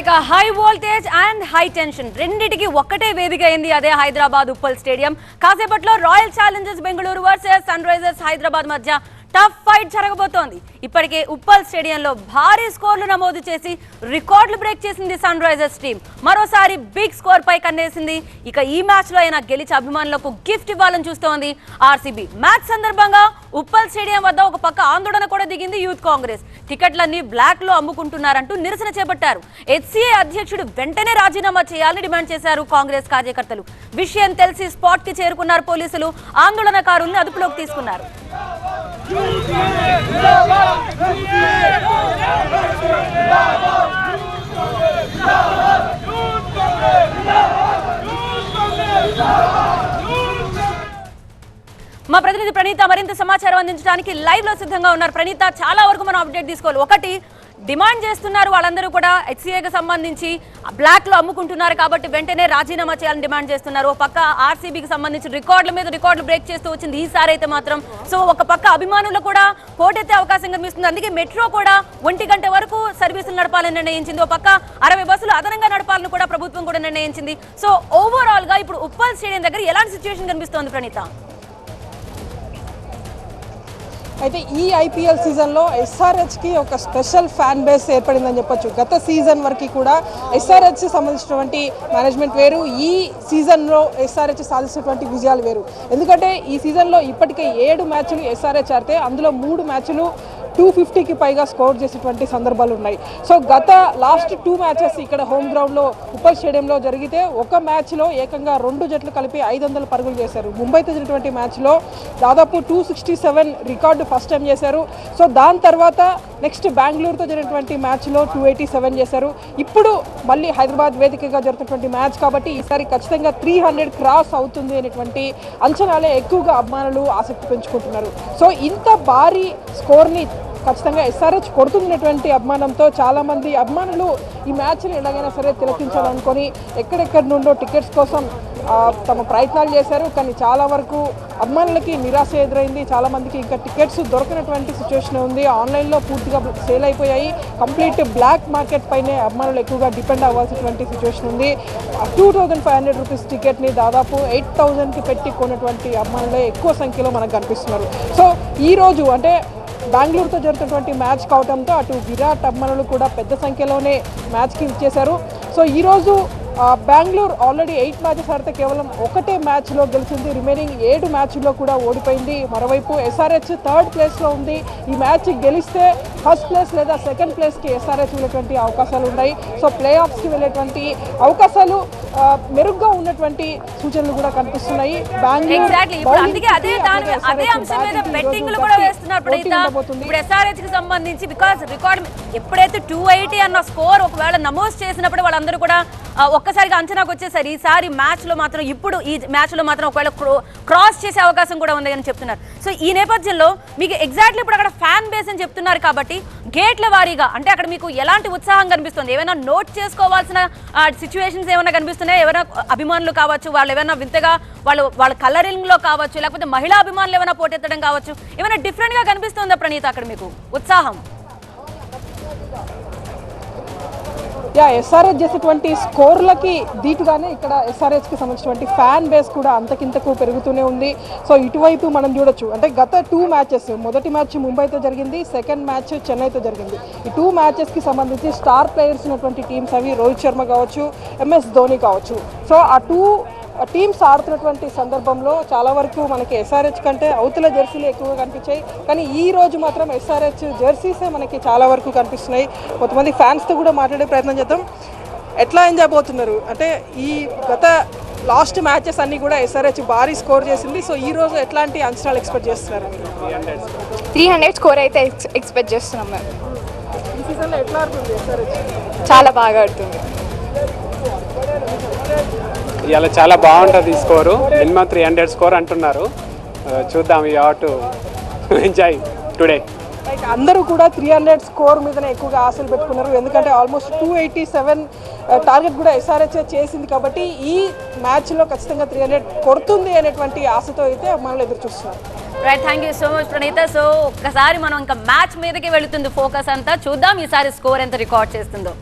ఇక high voltage and high tension రెండిటికి ఒక్కటే వేదిక అయింది అదే హైదరాబాద్ ఉప్పల్ స్టేడియం. కాసేపట్లో Royal Challengers Bengaluru versus Sunrisers Hyderabad మధ్య టఫ్ ఫైట్ జరగబోతోంది. ఇప్పటికే ఉప్పల్ స్టేడియంలో భారీ స్కోర్లు నమోదు చేసి రికార్డులు బ్రేక్ చేసింది సన్ రైజర్స్ టీం. మరోసారి బిగ్ స్కోర్ పై కన్నేసింది. ఇక ఈ మ్యాచ్లో అయినా గెలిచి అభిమానులకు గిఫ్ట్ ఇవ్వాలని చూస్తోంది ఆర్సీబీ. మ్యాచ్ సందర్భంగా ఉప్పల్ స్టేడియం వద్ద ఒక పక్క ఆందోళన కూడా దిగింది యూత్ కాంగ్రెస్. టికెట్లన్నీ బ్లాక్లో అమ్ముకుంటున్నారంటూ నిరసన చేపట్టారు. హెచ్సీఏ అధ్యక్షుడు వెంటనే రాజీనామా చేయాలని డిమాండ్ చేశారు కాంగ్రెస్ కార్యకర్తలు. విషయం తెలిసి స్పాట్కి చేరుకున్నారు పోలీసులు. ఆందోళనకారుల్ని అదుపులోకి తీసుకున్నారు. మా ప్రతినిధి ప్రణీత మరింత సమాచారం అందించడానికి లైవ్లో సిద్ధంగా ఉన్నారు. ప్రణీత చాలా వరకు మనం అప్డేట్ తీసుకోవాలి. ఒకటి డిమాండ్ చేస్తున్నారు. వాళ్ళందరూ కూడా హెచ్సిఏకి సంబంధించి బ్లాక్లో అమ్ముకుంటున్నారు కాబట్టి వెంటనే రాజీనామా చేయాలని డిమాండ్ చేస్తున్నారు. ఒక పక్క ఆర్సీబీకి సంబంధించి రికార్డుల మీద రికార్డులు బ్రేక్ చేస్తూ వచ్చింది ఈసారి అయితే మాత్రం. సో ఒక పక్క అభిమానులు కూడా పోటెత్తే అవకాశం కనిపిస్తుంది. అందుకే మెట్రో కూడా ఒంటి గంట వరకు సర్వీసులు నడపాలని నిర్ణయించింది. ఒక పక్క అరవై బస్సులు అదనంగా నడపాలని కూడా ప్రభుత్వం కూడా నిర్ణయించింది. సో ఓవరాల్గా ఇప్పుడు ఉప్పల్ స్టేడియం దగ్గర ఎలాంటి సిచ్యువేషన్ కనిపిస్తోంది ప్రణీత? అయితే ఈ ఐపీఎల్ సీజన్లో ఎస్ఆర్హెచ్కి ఒక స్పెషల్ ఫ్యాన్ బేస్ ఏర్పడిందని చెప్పొచ్చు. గత సీజన్ వరకు కూడా ఎస్ఆర్హెచ్ సంబంధించినటువంటి మేనేజ్మెంట్ వేరు ఈ సీజన్లో ఎస్ఆర్హెచ్ సాధించినటువంటి విజయాలు వేరు. ఎందుకంటే ఈ సీజన్లో ఇప్పటికే ఏడు మ్యాచ్లు ఎస్ఆర్హెచ్ ఆడితే అందులో మూడు మ్యాచ్లు టూ ఫిఫ్టీకి పైగా స్కోర్ చేసేటువంటి సందర్భాలు ఉన్నాయి. సో గత లాస్ట్ టూ మ్యాచెస్ ఇక్కడ హోమ్ గ్రౌండ్లో ఉప్పల్ స్టేడియంలో జరిగితే ఒక మ్యాచ్లో ఏకంగా రెండు జట్లు కలిపి ఐదు వందల పరుగులు చేశారు. ముంబైతో జరిగినటువంటి మ్యాచ్లో దాదాపు two sixty seven record first time చేశారు. సో దాని తర్వాత నెక్స్ట్ బెంగళూరుతో జరిగినటువంటి మ్యాచ్లో టూ ఎయిటీ సెవెన్ చేశారు. ఇప్పుడు మళ్ళీ హైదరాబాద్ వేదికగా జరుగుతున్నటువంటి మ్యాచ్ కాబట్టి ఈసారి ఖచ్చితంగా త్రీ హండ్రెడ్ క్రాస్ అవుతుంది అనేటువంటి అంచనాలే ఎక్కువగా అభిమానులు ఆసక్తి పెంచుకుంటున్నారు. సో ఇంత భారీ స్కోర్ని ఖచ్చితంగా ఎస్ఆర్హెచ్ కొడుతున్నటువంటి అభిమానంతో చాలామంది అభిమానులు ఈ మ్యాచ్ని ఎలాగైనా సరే తిలకించాలనుకొని ఎక్కడెక్కడి నుండో టికెట్స్ కోసం తమ ప్రయత్నాలు చేశారు. కానీ చాలా వరకు అభిమానులకి నిరాశ ఎదురైంది. చాలామందికి ఇంకా టికెట్స్ దొరకనటువంటి సిచ్యువేషన్ ఉంది. ఆన్లైన్లో పూర్తిగా సేల్ అయిపోయాయి. కంప్లీట్ బ్లాక్ మార్కెట్ పైనే అభిమానులు ఎక్కువగా డిపెండ్ అవ్వాల్సినటువంటి సిచ్యువేషన్ ఉంది. Two thousand five hundred rupees టికెట్ని దాదాపు ఎయిట్ థౌజండ్కి పెట్టి కొన్నటువంటి అభిమానులే ఎక్కువ సంఖ్యలో మనకు కనిపిస్తున్నారు. సో ఈరోజు అంటే బెంగళూరుతో జరుగుతున్నటువంటి మ్యాచ్ కావడంతో అటు విరాట్ అభిమానులు కూడా పెద్ద సంఖ్యలోనే మ్యాచ్కి ఇచ్చేశారు. సో ఈరోజు బెంగళూరు ఆల్రెడీ ఎయిట్ మ్యాచెస్ ఆడితే కేవలం ఒకటే మ్యాచ్లో గెలిచింది. రిమైనింగ్ ఏడు మ్యాచ్లో కూడా ఓడిపోయింది. మరోవైపు ఎస్ఆర్హెచ్ థర్డ్ ప్లేస్లో ఉంది. ఈ మ్యాచ్ గెలిస్తే ఫస్ట్ ప్లేస్ లేదా సెకండ్ ప్లేస్కి ఎస్ఆర్హెచ్ వెళ్ళేటువంటి అవకాశాలు ఉన్నాయి. సో ప్లే ఆఫ్స్కి వెళ్ళేటువంటి అవకాశాలు మెరుగ్గా ఉన్నటువంటి సూచనలు కూడా కనిపిస్తున్నాయి. సంబంధించి బికాస్ రికార్డ్ ఎప్పుడైతే టూ ఎయిటీ అన్న స్కోర్ ఒకవేళ నమోదు చేసినప్పుడు వాళ్ళందరూ కూడా ఆ, ఒక్కసారిగా అంచనాకు వచ్చేసరి ఈసారి మ్యాచ్లో మాత్రం ఇప్పుడు ఈ మ్యాచ్లో మాత్రం ఒకవేళ క్రాస్ చేసే అవకాశం కూడా ఉంది అని చెప్తున్నారు. సో ఈ నేపథ్యంలో మీకు ఎగ్జాక్ట్లీ ఇప్పుడు అక్కడ ఫ్యాన్ బేస్ అని చెప్తున్నారు కాబట్టి గేట్ల వారీగా అంటే అక్కడ మీకు ఎలాంటి ఉత్సాహం కనిపిస్తుంది? ఏమైనా నోట్ చేసుకోవాల్సిన సిచ్యువేషన్స్ ఏమైనా కనిపిస్తున్నాయి? ఏమైనా అభిమానులు కావచ్చు వాళ్ళు ఏమైనా వింతగా వాళ్ళు వాళ్ళ కలరింగ్లో కావచ్చు లేకపోతే మహిళా అభిమానులు ఏమైనా పోటెత్తడం కావచ్చు ఏమైనా డిఫరెంట్గా కనిపిస్తుందా ప్రణీత అక్కడ మీకు? ఉత్సాహం. యా ఎస్ఆర్హెచ్ చేసేటువంటి స్కోర్లకి దీటుగానే ఇక్కడ ఎస్ఆర్హెచ్కి సంబంధించినటువంటి ఫ్యాన్ బేస్ కూడా అంతకింతకు పెరుగుతూనే ఉంది. సో ఇటువైపు మనం చూడొచ్చు. అంటే గత టూ మ్యాచెస్ మొదటి మ్యాచ్ ముంబైతో జరిగింది సెకండ్ మ్యాచ్ చెన్నైతో జరిగింది. ఈ టూ మ్యాచెస్కి సంబంధించి స్టార్ ప్లేయర్స్ ఉన్నటువంటి టీమ్స్ అవి రోహిత్ శర్మ కావచ్చు ఎంఎస్ ధోని కావచ్చు. సో ఆ టూ టీమ్స్ ఆడుతున్నటువంటి సందర్భంలో చాలా వరకు మనకి ఎస్ఆర్హెచ్ కంటే అవతల జెర్సీలు ఎక్కువగా కనిపించాయి. కానీ ఈ రోజు మాత్రం ఎస్ఆర్హెచ్ జెర్సీసే మనకి చాలా వరకు కనిపిస్తున్నాయి. కొంతమంది ఫ్యాన్స్తో కూడా మాట్లాడే ప్రయత్నం చేద్దాం. ఎట్లా ఎంజాయ్ అయిపోతున్నారు అంటే ఈ గత లాస్ట్ మ్యాచెస్ అన్నీ కూడా ఎస్ఆర్హెచ్ భారీ స్కోర్ చేసింది. సో ఈ రోజు ఎట్లాంటి అంచనాలు ఎక్స్పెక్ట్ చేస్తున్నారు? త్రీ హండ్రెడ్ స్కోర్ అయితే ఎక్స్- ఎక్స్పెక్ట్ చేస్తున్నాం మేము. ఈ సీజన్లో ఎట్లా ఆడుతుంది ఎస్ఆర్హెచ్ చాలా బాగా ఆడుతుంది. ఇవాళ చాలా బాగుంటుంది ఈ score minimum three hundred score అంటున్నారు. చూద్దాం ఈ ఆట్ ఎంజాయ్ టుడే లైక్ అందరూ కూడా త్రీ హండ్రెడ్ స్కోర్ మీదనే ఎక్కువగా ఆశలు పెట్టుకున్నారు. ఎందుకంటే almost two eighty seven target కూడా ఎస్ఆర్హెచ్ చేసింది కాబట్టి ఈ మ్యాచ్లో ఖచ్చితంగా త్రీ హండ్రెడ్ కొడుతుంది అనేటువంటి ఆశతో అయితే మనల్ని ఎదురు చూస్తున్నారు. Right thank you so much Praneetha so ఒక్కసారి మనం ఇంకా మ్యాచ్ మీదకి వెళుతుంది. ఫోకస్ అంతా చూద్దాం ఈసారి స్కోర్ ఎంత రికార్డ్ చేస్తుందో.